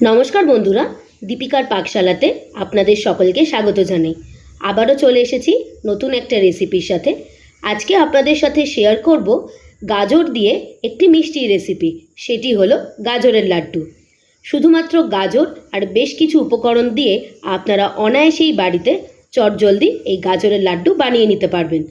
নমস্কার বন্ধুরা, দীপিকার পাকশালাতে আপনাদের সকলকে স্বাগত জানাই। আবারও চলে এসেছি নতুন একটা রেসিপির সাথে। আজকে আপনাদের সাথে শেয়ার করব গাজর দিয়ে একটি মিষ্টি রেসিপি সেটি হলো গাজরের লাড্ডু। শুধুমাত্র গাজর আর বেশ কিছু উপকরণ দিয়ে আপনারা অনায়াসেই বাড়িতে চটজলদি এই গাজরের লাড্ডু বানিয়ে নিতে পারবেন।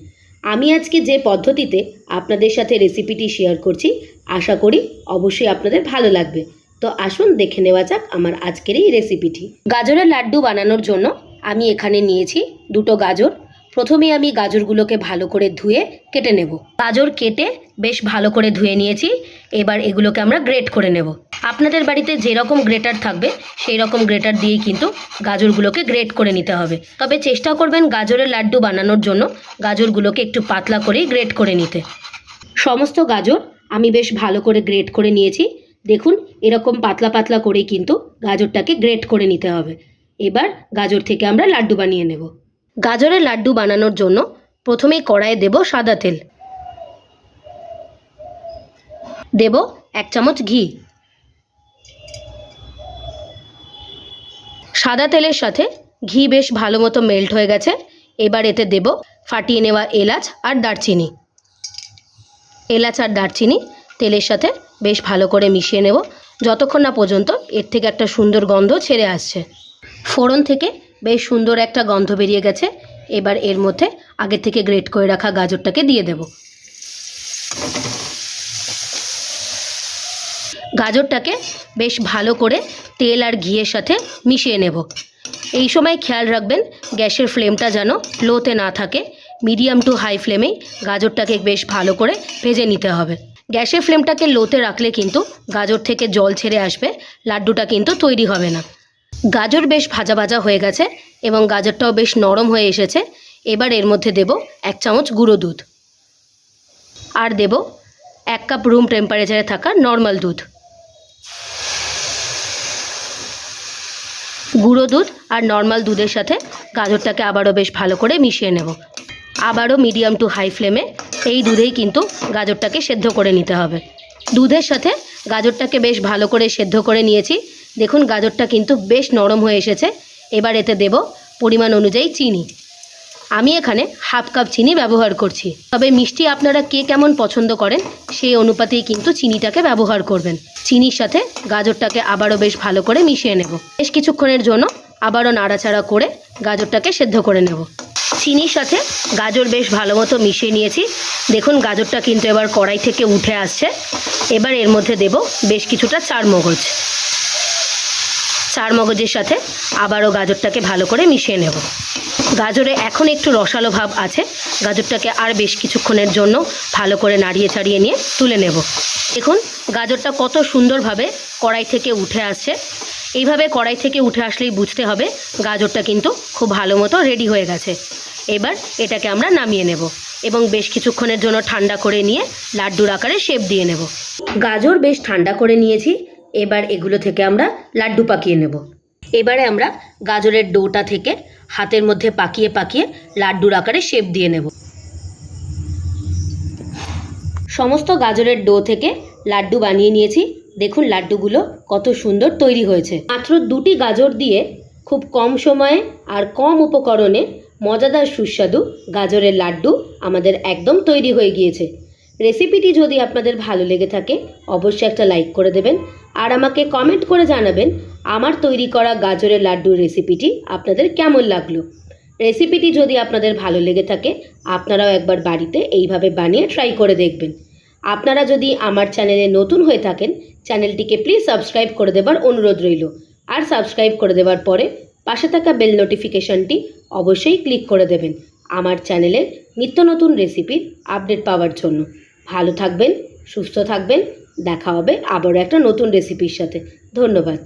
আমি আজকে যে পদ্ধতিতে আপনাদের সাথে রেসিপিটি শেয়ার করছি, আশা করি অবশ্যই আপনাদের ভালো লাগবে। তো আসুন দেখে নেওয়া যাক আমার আজকের এই রেসিপিটি গাজরের লাড্ডু বানানোর জন্য আমি এখানে নিয়েছি দুটো গাজর। প্রথমে আমি গাজরগুলোকে ভালো করে ধুয়ে কেটে নেব। গাজর কেটে বেশ ভালো করে ধুয়ে নিয়েছি। এবার এগুলোকে আমরা গ্রেট করে নেব। আপনাদের বাড়িতে যেরকম গ্রেটার থাকবে সেই রকম গ্রেটার দিয়েই কিন্তু গাজরগুলোকে গ্রেট করে নিতে হবে। তবে চেষ্টা করবেন গাজরের লাড্ডু বানানোর জন্য গাজরগুলোকে একটু পাতলা করেই গ্রেট করে নিতে। সমস্ত গাজর আমি বেশ ভালো করে গ্রেট করে নিয়েছি। দেখুন, এরকম পাতলা পাতলা করেই কিন্তু গাজরটাকে গ্রেট করে নিতে হবে। এবার গাজর থেকে আমরা লাড্ডু বানিয়ে নেব। গাজরের লাড্ডু বানানোর জন্য প্রথমেই কড়াইয়ে দেব সাদা তেল। দেব এক চামচ ঘি। সাদা তেলের সাথে ঘি বেশ ভালো মতো মেল্ট হয়ে গেছে। এবার এতে দেব ফাটিয়ে নেওয়া এলাচ আর দারচিনি। এলাচ আর দারচিনি তেলের সাথে বেশ ভালো করে মিশিয়ে নেব। যতক্ষণ না পর্যন্ত এর থেকে একটা সুন্দর গন্ধ ছেড়ে আসছে। ফোড়ন থেকে বেশ সুন্দর একটা গন্ধ বেরিয়ে গেছে। এবার এর মধ্যে আগে থেকে গ্রেট করে রাখা গাজরটাকে দিয়ে দেব। গাজরটাকে বেশ ভালো করে তেল আর ঘিয়ের সাথে মিশিয়ে নেব। এই সময় খেয়াল রাখবেন গ্যাসের ফ্লেমটা যেন লোতে না থাকে। মিডিয়াম টু হাই ফ্লেমেই গাজরটাকে বেশ ভালো করে ভেজে নিতে হবে। গ্যাসের ফ্লেমটাকে লোতে রাখলে কিন্তু গাজর থেকে জল ছেড়ে আসবে, লাড্ডুটা কিন্তু তৈরি হবে না। গাজর বেশ ভাজা ভাজা হয়ে গেছে এবং গাজরটাও বেশ নরম হয়ে এসেছে। এবার এর মধ্যে দেব এক চামচ গুঁড়ো দুধ। আর দেব এক কাপ রুম টেম্পারেচারে থাকা নর্মাল দুধ। গুঁড়ো দুধ আর নর্মাল দুধের সাথে গাজরটাকে আবারও বেশ ভালো করে মিশিয়ে নেব। আবারও মিডিয়াম টু হাই ফ্লেমে এই দুধেই কিন্তু গাজরটাকে সেদ্ধ করে নিতে হবে। দুধের সাথে গাজরটাকে বেশ ভালো করে সেদ্ধ করে নিয়েছি। দেখুন, গাজরটা কিন্তু বেশ নরম হয়ে এসেছে। এবার এতে দেব পরিমাণ অনুযায়ী চিনি। আমি এখানে হাফ কাপ চিনি ব্যবহার করছি। তবে মিষ্টি আপনারা কে কেমন পছন্দ করেন সেই অনুপাতেই কিন্তু চিনিটাকে ব্যবহার করবেন। চিনির সাথে গাজরটাকে আবারও বেশ ভালো করে মিশিয়ে নেব। বেশ কিছুক্ষণের জন্য আবারও নাড়াচাড়া করে গাজরটাকে সেদ্ধ করে নেব। চিনির সাথে গাজর বেশ ভালো মতো মিশিয়ে নিয়েছি। দেখুন, গাজরটা কিন্তু এবার কড়াই থেকে উঠে আসছে। এবার এর মধ্যে দেব বেশ কিছুটা চার মগজ চার মগজের সাথে আবারও গাজরটাকে ভালো করে মিশিয়ে নেব। গাজরে এখন একটু রসালো ভাব আছে। গাজরটাকে আর বেশ কিছুক্ষণের জন্য ভালো করে নাড়িয়ে ছাড়িয়ে নিয়ে তুলে নেব। দেখুন, গাজরটা কত সুন্দরভাবে কড়াই থেকে উঠে আসছে। এইভাবে কড়াই থেকে উঠে আসলেই বুঝতে হবে গাজরটা কিন্তু খুব ভালো মতো রেডি হয়ে গেছে। এবার এটাকে আমরা নামিয়ে নেব এবং বেশ কিছুক্ষণের জন্য ঠান্ডা করে নিয়ে লাড্ডুর আকারে শেপ দিয়ে নেব। গাজর বেশ ঠান্ডা করে নিয়েছি, এবার এগুলো থেকে আমরা লাড্ডু পাকিয়ে নেব। এবারে আমরা গাজরের ডোটা থেকে হাতের মধ্যে পাকিয়ে পাকিয়ে লাড্ডুর আকারে শেপ দিয়ে নেব। সমস্ত গাজরের ডো থেকে লাড্ডু বানিয়ে নিয়েছি। দেখুন লাড্ডুগুলো কত সুন্দর তৈরি হয়েছে। মাত্র দুটি গাজর দিয়ে খুব কম সময়ে আর কম উপকরণে মজাদার সুস্বাদু গাজরের লাড্ডু আমাদের একদম তৈরি হয়ে গিয়েছে। রেসিপিটি যদি আপনাদের ভালো লেগে থাকে, অবশ্যই একটা লাইক করে দেবেন আর আমাকে কমেন্ট করে জানাবেন আমার তৈরি করা গাজরের লাড্ডুর রেসিপিটি আপনাদের কেমন লাগল। রেসিপিটি যদি আপনাদের ভালো লেগে থাকে, আপনারাও একবার বাড়িতে এইভাবে বানিয়ে ট্রাই করে দেখবেন। আপনারা যদি আমার চ্যানেলে নতুন হয়ে থাকেন, চ্যানেলটিকে প্লিজ সাবস্ক্রাইব করে দেবার অনুরোধ রইল। আর সাবস্ক্রাইব করে দেওয়ার পরে পাশে থাকা বেল নোটিফিকেশনটি অবশ্যই ক্লিক করে দেবেন। আমার চ্যানেলের নিত্য নতুন রেসিপির আপডেট পাওয়ার জন্য। ভালো থাকবেন, সুস্থ থাকবেন, দেখা হবে আবারও একটা নতুন রেসিপির সাথে। ধন্যবাদ।